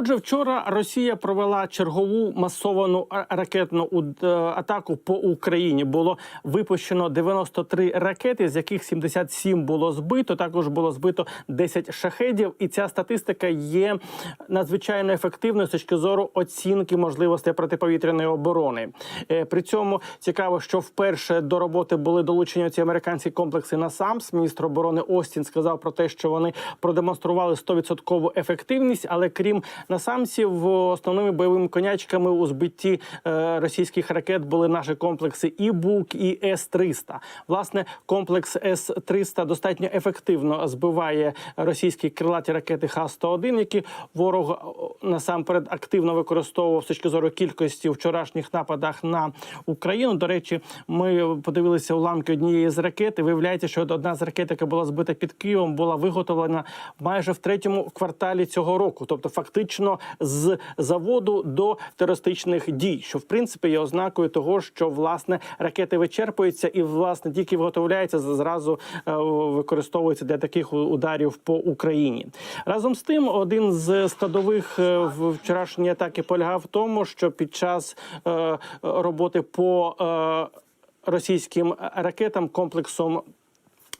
Отже, вчора Росія провела чергову масовану ракетну уд- е, атаку по Україні. Було випущено 93 ракети, з яких 77 було збито. Також було збито 10 шахедів. І ця статистика є надзвичайно ефективною з точки зору оцінки можливостей протиповітряної оборони. Е, При цьому цікаво, що вперше до роботи були долучені ці американські комплекси НАСАМС. Міністр оборони Остін сказав про те, що вони продемонстрували 100% ефективність, але крім насамсів, основними бойовими конячками у збитті е, російських ракет були наші комплекси і БУК, і С-300. Власне, комплекс С-300 достатньо ефективно збиває російські крилаті ракети Х-101, які ворог насамперед активно використовував з точки зору кількості у вчорашніх нападах на Україну. До речі, ми подивилися уламки однієї з ракет. і Виявляється, що одна з ракет, яка була збита під Києвом, була виготовлена майже в третьому кварталі цього року, тобто фактично з заводу до терористичних дій, що в принципі є ознакою того, що власне ракети вичерпуються і власне тільки виготовляються зразу е, використовуються для таких ударів по Україні. Разом з тим, один з складових е, вчорашньої атаки полягав в тому, що під час е, роботи по російським ракетам комплексом.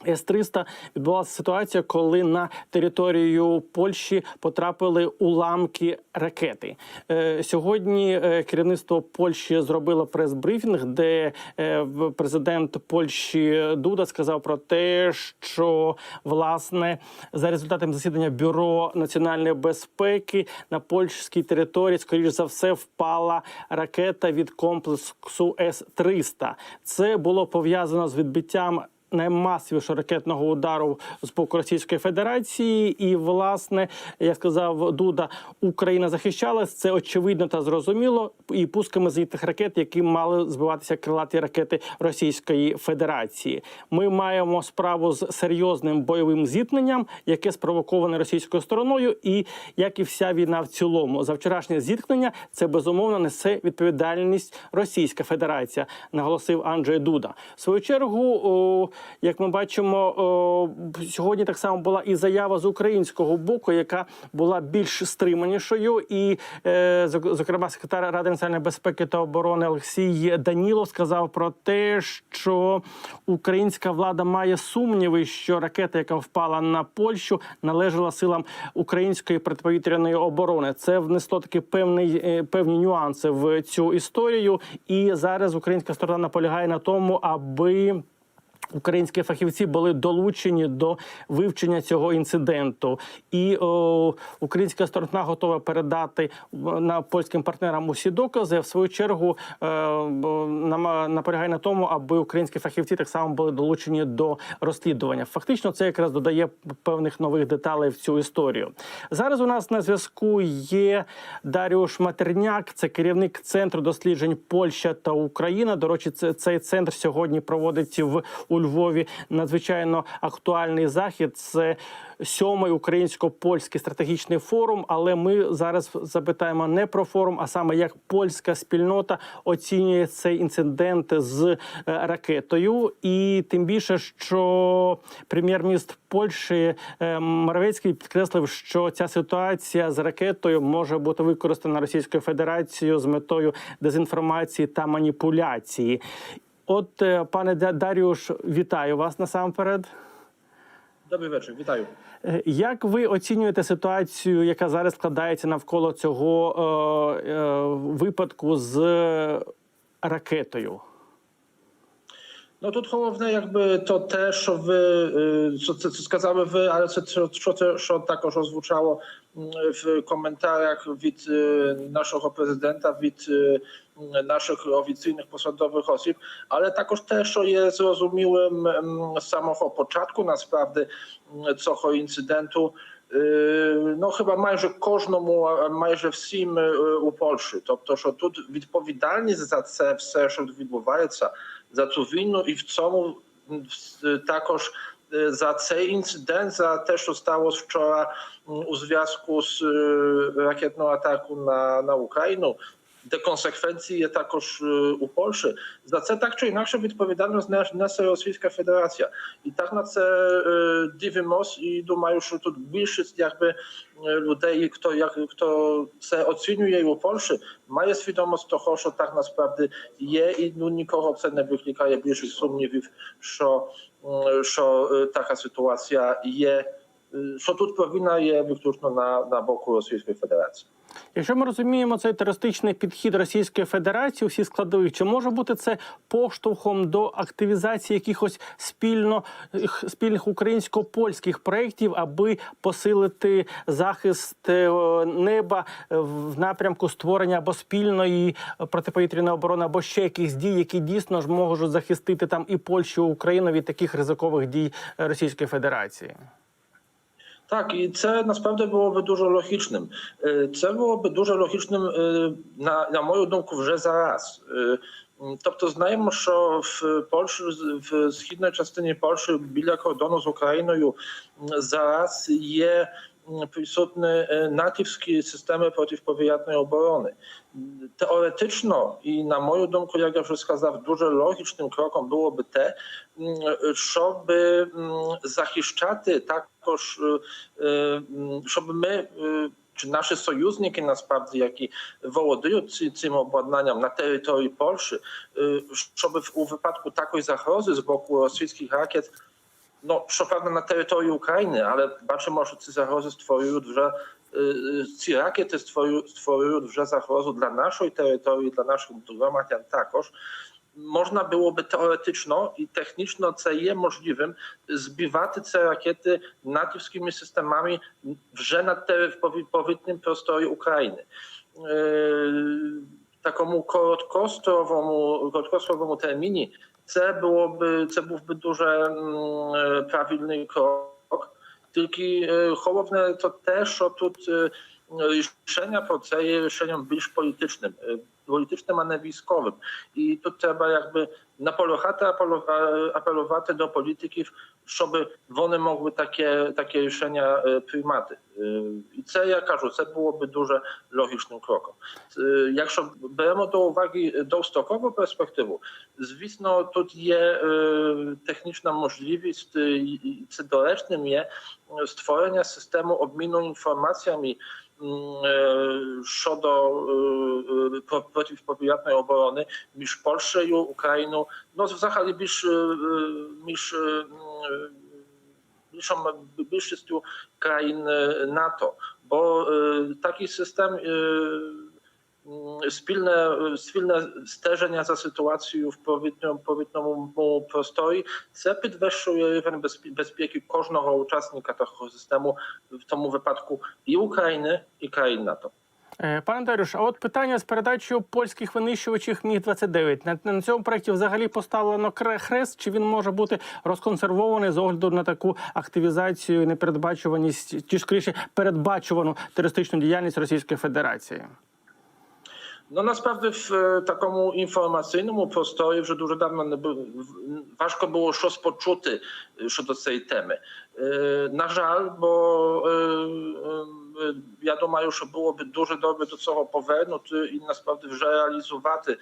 С-300 відбулася ситуація, коли на територію Польщі потрапили уламки ракети. Е, сьогодні е, керівництво Польщі зробило прес-брифінг, де е, президент Польщі Дуда сказав про те, що власне за результатами засідання бюро національної безпеки на польській території, скоріш за все, впала ракета від комплексу С-300. Це було пов'язано з відбиттям наймасовішого ракетного удару з боку Російської Федерації, і власне, як сказав Дуда, Україна захищалась. Це очевидно та зрозуміло. І пусками зенітних ракет, які мали збиватися крилаті ракети Російської Федерації. Ми маємо справу з серйозним бойовим зіткненням, яке спровоковане російською стороною, і як і вся війна в цілому, за вчорашнє зіткнення це безумовно несе відповідальність Російська Федерація, наголосив Анджей Дуда. В свою чергу, як ми бачимо, сьогодні так само була і заява з українського боку, яка була більш стриманішою. І, е, зокрема, секретар Ради національної безпеки та оборони Олексій Данілов сказав про те, що українська влада має сумніви, що ракета, яка впала на Польщу, належала силам української протиповітряної оборони. Це внесло таки певний е, певні нюанси в цю історію. І зараз українська сторона наполягає на тому, аби Українські фахівці були долучені до вивчення цього інциденту, і о, українська сторона готова передати на польським партнерам усі докази. В свою чергу е, наполягає на тому, аби українські фахівці так само були долучені до розслідування. Фактично, це якраз додає певних нових деталей в цю історію. Зараз у нас на зв'язку є Даріуш Матерняк, це керівник центру досліджень Польща та Україна. До речі, це цей центр сьогодні проводить в у Львові надзвичайно актуальний захід. Це сьомий українсько-польський стратегічний форум. Але ми зараз запитаємо не про форум, а саме як польська спільнота оцінює цей інцидент з е, ракетою, і тим більше, що прем'єр-міністр Польщі е, Моровецький підкреслив, що ця ситуація з ракетою може бути використана Російською Федерацією з метою дезінформації та маніпуляції. От, е, пане Да- Даріуш, вітаю вас насамперед. Добрий вечір, вітаю. Е, Як ви оцінюєте ситуацію, яка зараз складається навколо цього е, е, випадку з ракетою? No тут головне, якби то те, що ви е, що це, це сказали ви, але це що, що це що також озвучало м, в коментарях від е, нашого президента, від е, м, наших oficjalnych посадових осіб, але також те, що є зрозумілим м, з самого початку насправді м, цього інциденту. Е, Ну, chyba майже кожному, а майже всім е, у Польщі. Тобто, що тут відповідальність за це все, що відбувається, за цю війну, і в цьому м, в- також е, за цей інцидент, за те, що сталося вчора м, у зв'язку з е, ракетною атакою на, на Україну. де консеквенції є також е, у Польщі. За це так чи інакше відповідальність нес- несе Російська Федерація. І так на це е, дивимось і думаю, що тут більшість якби е, людей, хто як хто це оцінює у Польщі, має свідомість того, що так насправді є, і ну нікого це не викликає більше сумнівів, що, м, що е, така ситуація є. е, Що тут провина є виключно на, на боку Російської Федерації. Якщо ми розуміємо цей терористичний підхід Російської Федерації, усі складові, чи може бути це поштовхом до активізації якихось спільно спільних українсько-польських проєктів, аби посилити захист е, неба е, в напрямку створення або спільної протиповітряної оборони, або ще якихось дій, які дійсно ж можуть захистити там і Польщу, і Україну від таких ризикових дій е, Російської Федерації? Так, і це насправді було би дуже логічним. Е, Це було би дуже логічним, е, на, на мою думку, вже зараз. Е, м, Тобто знаємо, що в Польщі, в східній частині Польщі біля кордону з Україною м, зараз є м, присутні е, натівські системи протиповітряної оборони. Теоретично і на мою думку, як я вже сказав, дуже логічним кроком було би те, м, щоб м, захищати також, е, е, м, щоб ми. е, Чи наші союзники насправді, які володіють ці- цим обладнанням на території Польщі, е, щоб в- у випадку такої загрози з боку російських ракет, ну щоправда на території України, але бачимо, що ці загрози створюють вже е, е, ці ракети створюють, створюють вже загрозу для нашої території, для наших громадян також. Можна byłoby teoretyczno i techniczno, co jest możliwym, zbiwać te rakiety natywskimi systemami вже на те- в пові- повітряному просторі України. Е, Такому короткостровому, короткостровому терміні це було б це був би дуже м, е, правильний крок. Тільки е, головне то те, що тут е, рішення про це є рішенням більш політичним, е, політичним, а не військовим. І тут треба якби наполягати, апело- а- апелювати до політиків, щоб вони могли таке, таке рішення е, приймати. Е, І це я кажу, це було би дуже логічним кроком. Е, Якщо беремо до уваги довгострокову перспективу, звісно, тут є е, технічна можливість, е, і і це доречним є е, створення систему обміну інформаціями м, е, щодо е, е, про- протиповітряної оборони між Польщею, Україною, ну взагалі між, е, е, між е, м, е, більшом більшістю країн е, НАТО, бо е, такий систем е, м, спільне, спільне стеження за ситуацією в повітряному, повітряному просторі, це підвищує рівень безпі- безпеки кожного учасника Е, Пане Дарюш, а от питання з передачею польських винищувачів Міг 29 на, на цьому проєкті взагалі поставлено хрест, чи він може бути розконсервований з огляду на таку активізацію, непередбачуваність, чи скоріше передбачувану терористичну діяльність Російської Федерації? No насправді в е, такому інформаційному просторі вже дуже давно не було важко було щось почути е, щодо цієї теми. Е, На жаль, бо е, е, я думаю, що було б дуже добре до цього повернути і насправді вже реалізувати,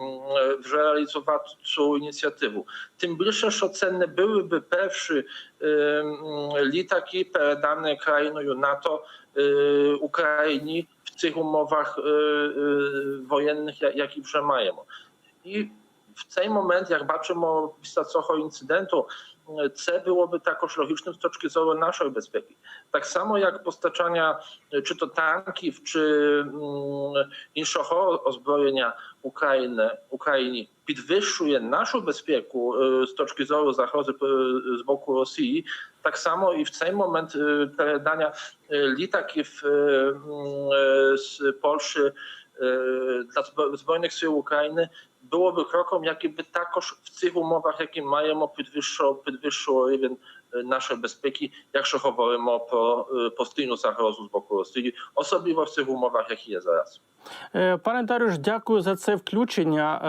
м, е, вже реалізувати цю ініціативу. Тим більше, що це не були б перші е, м, літаки, передані країною НАТО е, Україні в цих умовах е, е, воєнних, я- які вже маємо. І в цей момент, як бачимо після цього інциденту, е, це byłoby також логічним з точки зору нашої безпеки. Так само як постачання е, чи то танків, чи м, іншого озброєння України, Україні підвищує нашу безпеку е, з точки зору загрози е, з боку Росії, так само і в цей момент е, передання е, літаків е, м, е, з Польщі е, для Збро- Збройних сил України byłoby krokiem, jaki by також в цих умовах, які маємо, підвищував, підвищував рівень е, нашої безпеки, якщо говоримо про е, постійну загрозу з боку Росії, особливо в цих умовах, які є зараз. Пане Дарюш, дякую за це включення.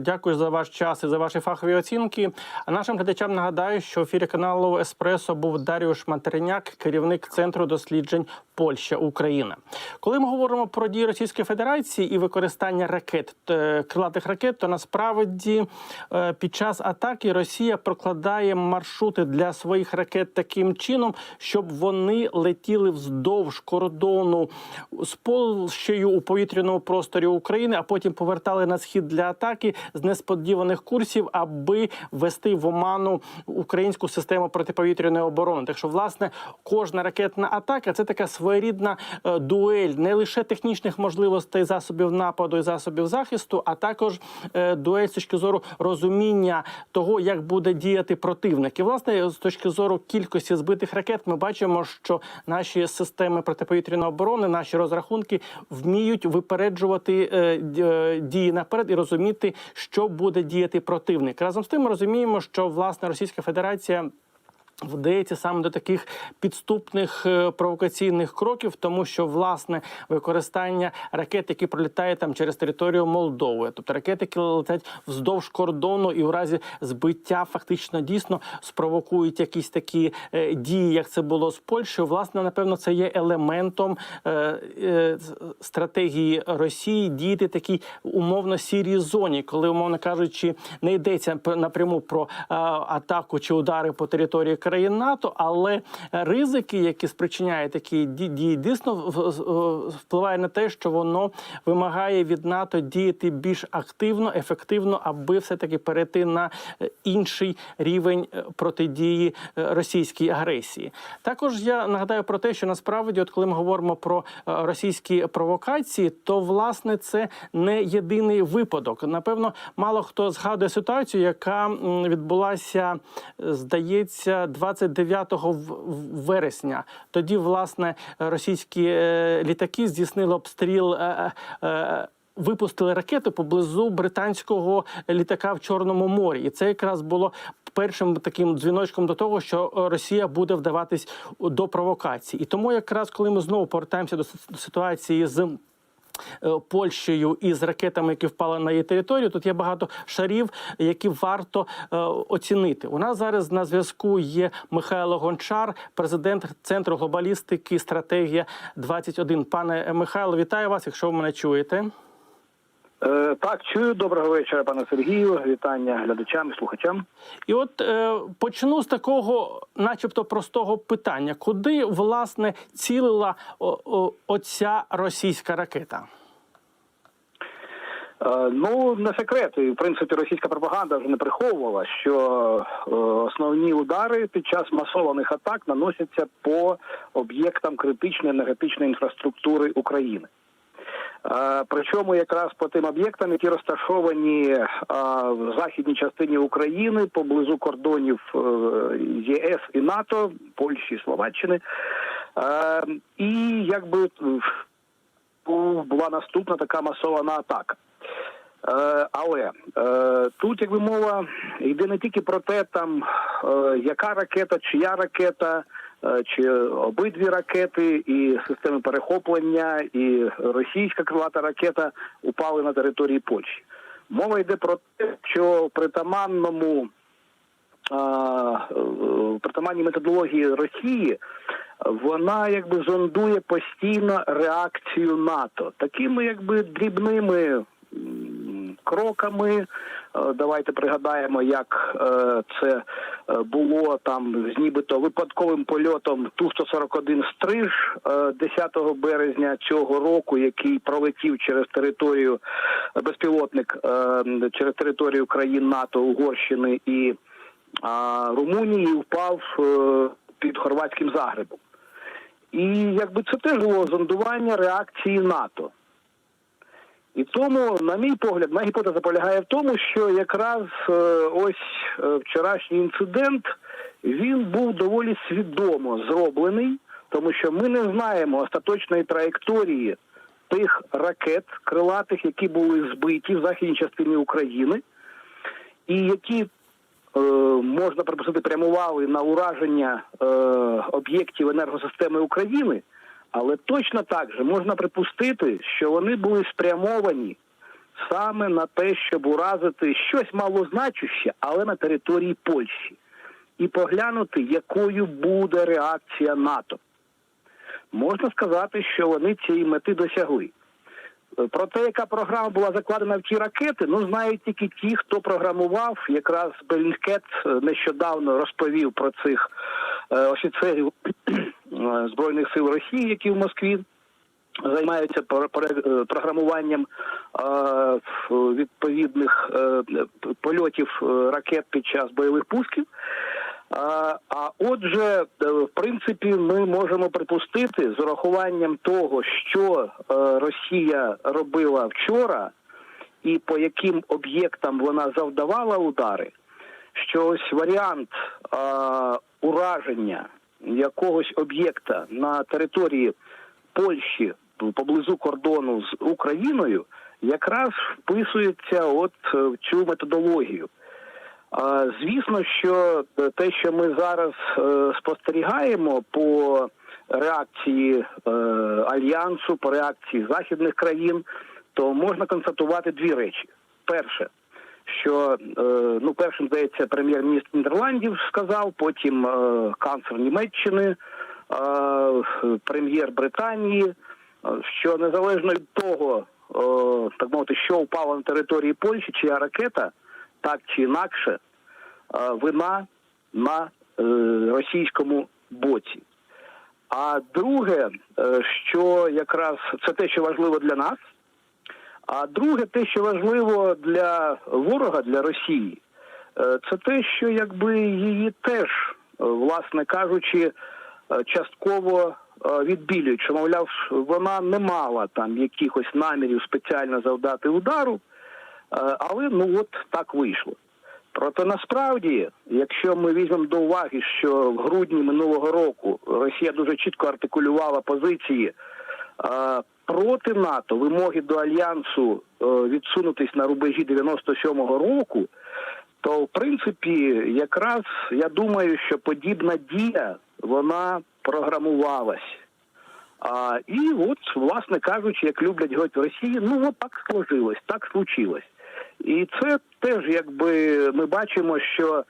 Дякую за ваш час і за ваші фахові оцінки. А нашим глядачам нагадаю, що в ефірі каналу Еспресо був Дарюш Матерняк, керівник центру досліджень Польща Україна. Коли ми говоримо про дії Російської Федерації і використання ракет е, крилатих ракет, то насправді е, під час атаки Росія прокладає маршрути для своїх ракет таким чином, щоб вони летіли вздовж кордону з Польщею у повітряному просторі України, а потім повертали на схід для атаки з несподіваних курсів, аби ввести в оману українську систему протиповітряної оборони. Так що, власне, кожна ракетна атака це така своєрідна е, дуель не лише технічних можливостей засобів нападу і засобів захисту, а також е, дуель з точки зору розуміння того, як буде діяти противник. І власне з точки зору кількості збитих ракет, ми бачимо, що наші системи протиповітряної оборони, наші розрахунки вміють випереджувати е, дії наперед і розуміти, що буде діяти противник. Разом з тим, ми розуміємо, що власне Російська Федерація. Вдається саме до таких підступних е, провокаційних кроків, тому що власне використання ракет, які пролітають там через територію Молдови, тобто ракети, які летять вздовж кордону, і в разі збиття фактично дійсно спровокують якісь такі е, дії, як це було з Польщею. Власне, напевно, це є елементом е, стратегії Росії діяти такій умовно сірій зоні, коли, умовно кажучи, не йдеться напряму про атаку чи удари по території країн НАТО, але ризики, які спричиняє такі дії, дійсно впливає на те, що воно вимагає від НАТО діяти більш активно, ефективно, аби все таки перейти на е, інший рівень е, протидії е, російській агресії. Також я нагадаю про те, що насправді, от коли ми говоримо про е, російські провокації, то власне це не єдиний випадок. Напевно, мало хто згадує ситуацію, яка відбулася, е, здається, 29 в- в- вересня. Тоді, власне, російські е, літаки здійснили обстріл. е, е, Випустили ракети поблизу британського літака в Чорному морі, і це якраз було першим таким дзвіночком до того, що Росія буде вдаватись до провокацій. І тому, якраз коли ми знову повертаємося до ситуації з. Е, Польщею і з ракетами, які впали на її територію, тут є багато шарів, які варто е, оцінити. У нас зараз на зв'язку є Михайло Гончар, президент центру глобалістики стратегія 21 Пане Михайло, вітаю вас, якщо ви мене чуєте. Е, так, чую. Доброго вечора, пане Сергію. Вітання глядачам і слухачам. І от е, почну з такого, начебто, простого питання: куди власне цілила о, о, оця російська ракета? Е, ну, не секрет. І, в принципі, російська пропаганда вже не приховувала, що е, основні удари під час масованих атак наносяться по об'єктам критичної енергетичної інфраструктури України. Е, Причому якраз по тим об'єктам, які розташовані е, в західній частині України поблизу кордонів е, ЄС і НАТО, Польщі, Словаччини. І якби була наступна така масована атака. Але тут, якби мова йде не тільки про те, там яка ракета, чия ракета, чи обидві ракети, і системи перехоплення, і російська крилата ракета упали на території Польщі. Мова йде про те, що притаманному е, притаманній методології Росії вона якби зондує постійно реакцію НАТО такими якби дрібними кроками. Е, Давайте пригадаємо, як е, це е, було там з нібито випадковим польотом Ту-141 Стриж е, 10 березня цього року, який пролетів через територію безпілотник через територію країн НАТО, Угорщини і Румунії впав під хорватським Загребом. І якби це теж було зондування реакції НАТО. І тому, на мій погляд, моя гіпотеза полягає в тому, що якраз е, ось е, вчорашній інцидент він був доволі свідомо зроблений, тому що ми не знаємо остаточної траєкторії тих ракет крилатих, які були збиті в західній частині України, і які е, можна припустити, прямували на ураження е, об'єктів енергосистеми України, але точно так же можна припустити, що вони були спрямовані саме на те, щоб уразити щось малозначуще, але на території Польщі, і поглянути, якою буде реакція НАТО. Можна сказати, що вони цієї мети досягли. Про те, яка програма була закладена в ті ракети, ну знають тільки ті, хто програмував. Якраз Белінкет е, нещодавно розповів про цих е, офіцерів збройних сил Росії, які в Москві займаються пор- пор- е, програмуванням е, відповідних е, польотів е, ракет під час бойових пусків. А, отже, е, в принципі, ми можемо припустити з урахуванням того, що е, Росія робила вчора, і по яким об'єктам вона завдавала удари, що ось варіант е, ураження якогось об'єкта на території Польщі поблизу кордону з Україною якраз вписується от е, в цю методологію. Звісно, що те, що ми зараз е, спостерігаємо по реакції е, альянсу, по реакції західних країн, то можна констатувати дві речі: перше, що е, ну, першим здається, прем'єр-міністр Нідерландів сказав, потім е, канцлер Німеччини, е, прем'єр Британії, що незалежно від того, так мовити, що впало на території Польщі, чия ракета так чи інакше, вина на російському боці. А друге, що якраз це те, що важливо для нас. А друге, те, що важливо для ворога, для Росії, е, це те, що якби її теж, е, власне кажучи, е, частково відбілюють, що мовляв, вона не мала там якихось намірів спеціально завдати удару, але ну от так вийшло. Проте насправді, якщо ми візьмемо до уваги, що в грудні минулого року Росія дуже чітко артикулювала позиції проти НАТО, вимоги до альянсу е, відсунутись на рубежі 97-го року, то в принципі, якраз я думаю, що подібна дія вона програмувалась. А, і от, власне кажучи, як люблять говорити в Росії, ну от так сложилось, так случилось. І це теж, якби ми бачимо, що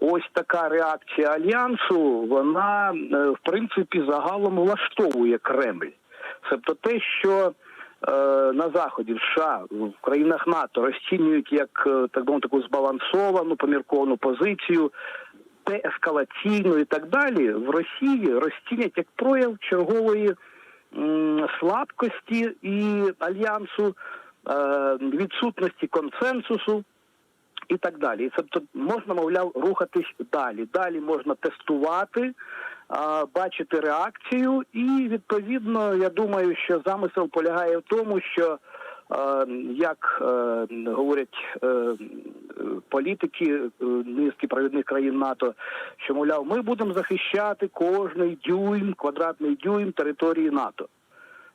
ось така реакція альянсу, вона е, в принципі загалом влаштовує Кремль. Тобто те, що е, на заході в США в країнах НАТО розцінюють як е, так би таку збалансовану, помірковану позицію, деескалаційну і так далі, в Росії розцінять як прояв чергової м, слабкості і альянсу, е, відсутності консенсусу і так далі. І Тобто можна, мовляв, рухатись далі. Далі можна тестувати, бачити реакцію, і відповідно я думаю, що замисел полягає в тому, що як е, говорять е, політики е, низки провідних країн НАТО, що мовляв, ми будемо захищати кожний дюйм, квадратний дюйм території НАТО.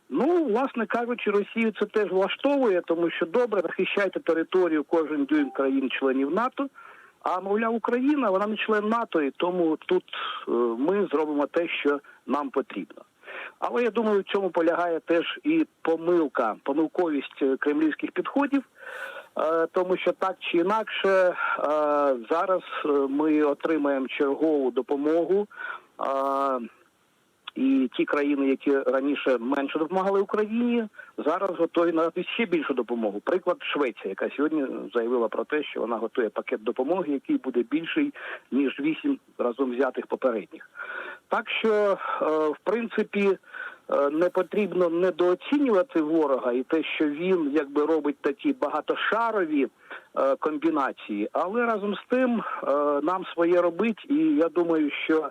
Ну, власне кажучи, Росію це теж влаштовує, тому що добре захищайте територію кожен дюйм країн-членів НАТО. А мовляв, Україна вона не член НАТО, і тому тут е, ми зробимо те, що нам потрібно. Але я думаю, в цьому полягає теж і помилка, помилковість е, кремлівських підходів, е, тому що так чи інакше зараз ми отримаємо чергову допомогу. І ті країни, які раніше менше допомагали Україні, зараз готові надати ще більшу допомогу. Приклад Швеція, яка сьогодні заявила про те, що вона готує пакет допомоги, який буде більший ніж вісім разом взятих попередніх. Так що, е, в принципі, е, не потрібно недооцінювати ворога і те, що він якби робить такі багатошарові е, комбінації, але разом з тим нам своє робить, і я думаю, що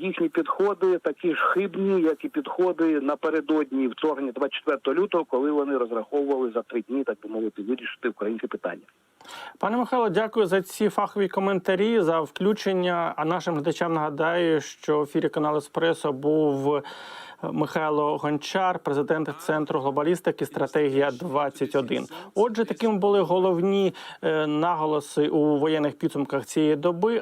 їхні підходи такі ж хибні, як і підходи напередодні вторгнення 24 лютого, коли вони розраховували за три дні, так би мовити, вирішити українське питання. Пане Михайло, дякую за ці фахові коментарі, за включення. А нашим глядачам нагадаю, що в ефірі каналу Еспресо був Михайло Гончар, президент центру глобалістики стратегія 21 Отже, такими були головні е, наголоси у воєнних підсумках цієї доби.